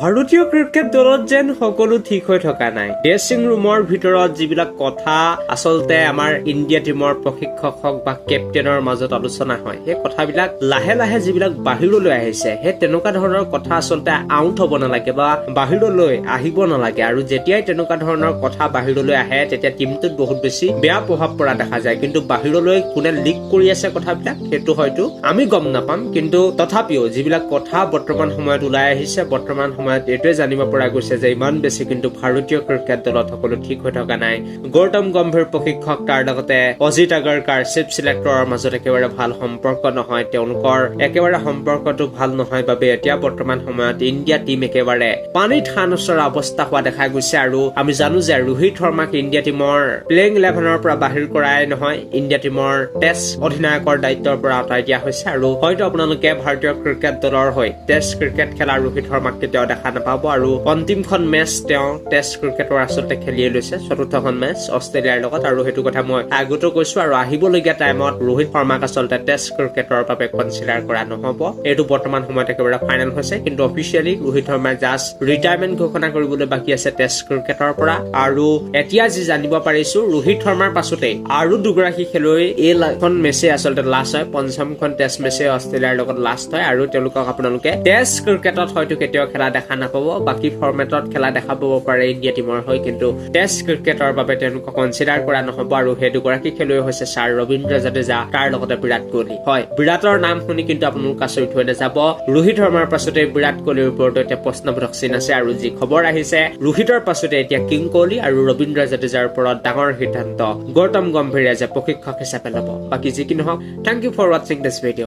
ভাৰতীয় ক্ৰিকেট দলত যেন সকলো ঠিক হৈ থকা নাই। ড্ৰেছিং ৰুমৰ ভিতৰত যিবিলাক কথা আচলতে আমাৰ ইণ্ডিয়া টীমৰ প্ৰশিক্ষক হওক বা কেপ্টেইনৰ মাজত আলোচনা হয়, সেই কথাবিলাক লাহে লাহে যিবিলাক বাহিৰলৈ আহিছে, সেই তেনেকুৱা ধৰণৰ কথা আচলতে আউট হ'ব নালাগে বা বাহিৰলৈ আহিব নালাগে। আৰু যেতিয়াই তেনেকুৱা ধৰণৰ কথা বাহিৰলৈ আহে, তেতিয়া টীমটোত বহুত বেছি বেয়া প্ৰভাৱ পৰা দেখা যায়। কিন্তু বাহিৰলৈ কোনে লিক কৰি আছে কথাবিলাক, সেইটো হয়তো আমি গম নাপাম। কিন্তু তথাপিও যিবিলাক কথা বৰ্তমান সময়ত ওলাই আহিছে, বৰ্তমান সময়ত এইটোৱে জানিব পৰা গৈছে যে ইমান বেছি কিন্তু ভাৰতীয় ক্ৰিকেট দলত সকলো ঠিক হৈ থকা নাই। গৌতম গম্ভীৰ প্ৰশিক্ষক তাৰ লগতে অজিত আগৰকাৰ চিফ চিলেক্টৰৰ মাজত একেবাৰে ভাল সম্পৰ্ক নহয়। তেওঁলোকৰ একেবাৰে সম্পৰ্কটো ভাল নহয় বাবে এতিয়া বৰ্তমান সময়ত ইণ্ডিয়া টীম একেবাৰে পানীত নচৰা অৱস্থা হোৱা দেখা গৈছে আৰু আমি জানো যে ৰোহিত শৰ্মাক ইণ্ডিয়া টীমৰ প্লেইং ইলেভেনৰ পৰা বাহিৰ কৰাই নহয় ইণ্ডিয়া টীমৰ টেষ্ট অধিনায়কৰ দায়িত্বৰ পৰা আঁতৰাই দিয়া হৈছে আৰু হয়তো আপোনালোকে ভাৰতীয় ক্ৰিকেট দলৰ হৈ টেষ্ট ক্ৰিকেট খেলা ৰোহিত শৰ্মাক কেতিয়াও দেখা নাপাব আৰু অন্তিমখন মেচ তেওঁ টেষ্ট ক্ৰিকেটৰ আচলতে খেলিয়ে লৈছে, চতুৰ্থখন মেচ অষ্ট্ৰেলিয়াৰ লগত আৰু সেইটো কথা মই আগতো কৈছো আৰু আহিবলগীয়া টাইমত ৰোহিত শৰ্মাক আচলতে টেষ্ট ক্ৰিকেটৰ বাবে কনচিডাৰ কৰা নহব। এইটো বৰ্তমান সময়ত একেবাৰে ফাইনেল হৈছে, কিন্তু অফিচিয়েলি ৰোহিত শৰ্মাই জাষ্ট ৰিটায়াৰমেণ্ট ঘোষণা কৰিবলৈ বাকী আছে টেষ্ট ক্ৰিকেটৰ পৰা। আৰু এতিয়া যি জানিব পাৰিছো, ৰোহিত শৰ্মাৰ পাছতেই আৰু দুগৰাকী খেলুৱৈ এইখন মেচে আচলতে লাষ্ট হয়, পঞ্চমখন টেষ্ট মেচে অষ্ট্ৰেলিয়াৰ লগত লাষ্ট হয় আৰু তেওঁলোকক আপোনালোকে টেষ্ট ক্ৰিকেটত হয়তো কেতিয়াও খেলা দেখা নাপাব, বাকী ফৰ্মেটত খেলা দেখা পাব পাৰে ইণ্ডিয়া টীমৰ হৈ, কিন্তু টেষ্ট ক্ৰিকেটৰ বাবে তেওঁলোকক কনচিডাৰ কৰা নহব আৰু সেই দুগৰাকী খেলুৱৈ হৈছে ছাৰ ৰবীন্দ্ৰ জাদেজা, তাৰ লগতে বিৰাট কোহলি। হয়, বিৰাটৰ নাম শুনি কিন্তু আপোনালোক আচৰিত হৈ নাযাব। ৰোহিত শৰ্মাৰ পাছতে বিৰাট কোহলিৰ ওপৰতো এতিয়া প্ৰশ্নবোধক চিন আছে আৰু যি খবৰ আহিছে, ৰোহিতৰ পাছতে এতিয়া কিং কোহলি আৰু ৰবীন্দ্ৰ জাদেজাৰ ওপৰত ডাঙৰ সিদ্ধান্ত। গৌতম গম্ভীৰে যে প্ৰশিক্ষক হিচাপে ল'ব। বাকী যি কি নহওক থেংক ইউ ফৰ ৱাচিং দিছ ভিডিঅ'